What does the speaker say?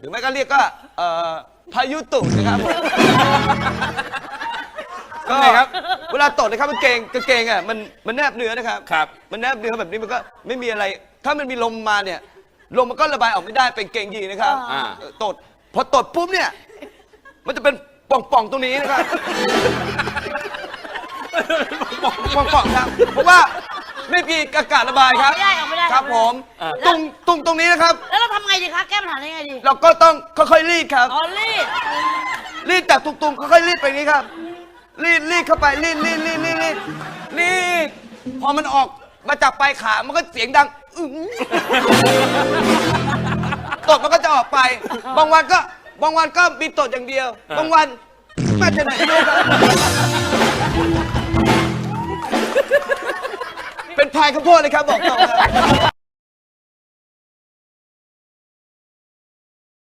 หรือไม่ก็เรียกก็เอ่อพายุตุนะครับผมก็ทำไงครับ เวลาตดนะครับกางเกงกางเกงอะมันมันแนบเนื้อนะครับ ครับ มันแนบเนื้อแบบนี้มันก็ไม่มีอะไร ถ้ามันมีลมมาเนี่ย ลมมันก็ระบายออกไม่ได้เป็นเกงยีนนะครับอ่า เออตดพอตดปุ๊บเนี่ย มันจะเป็นป่องๆตรงนี้นะครับ ป่องๆครับ เพราะว่าไม่มีอากาศระบายครับออกไม่ได้ออกไม่ได้ ครับผมอ่าตรงตรงตรงนี้นะครับ แล้วเราทำไงดีคะแก้ปัญหาได้ไงดีเราก็ต้องค่อยๆรีดครับอ๋อรีดรีดจากตุงๆค่อยๆรีดไปอย่างนี้ครับ รีดรีดเข้าไปรีดรีดรีดรีดรีดรีดพอมันออกมาจากปลายขา มันก็เสียงดังอึ้งตดมันก็จะออกไป บางวันก็บางวันก็มีตดอย่างเดียว บางวันมาจากไหนไม่รู้ครับ ทายข้าวโพดเลยครับบอกต่อครับ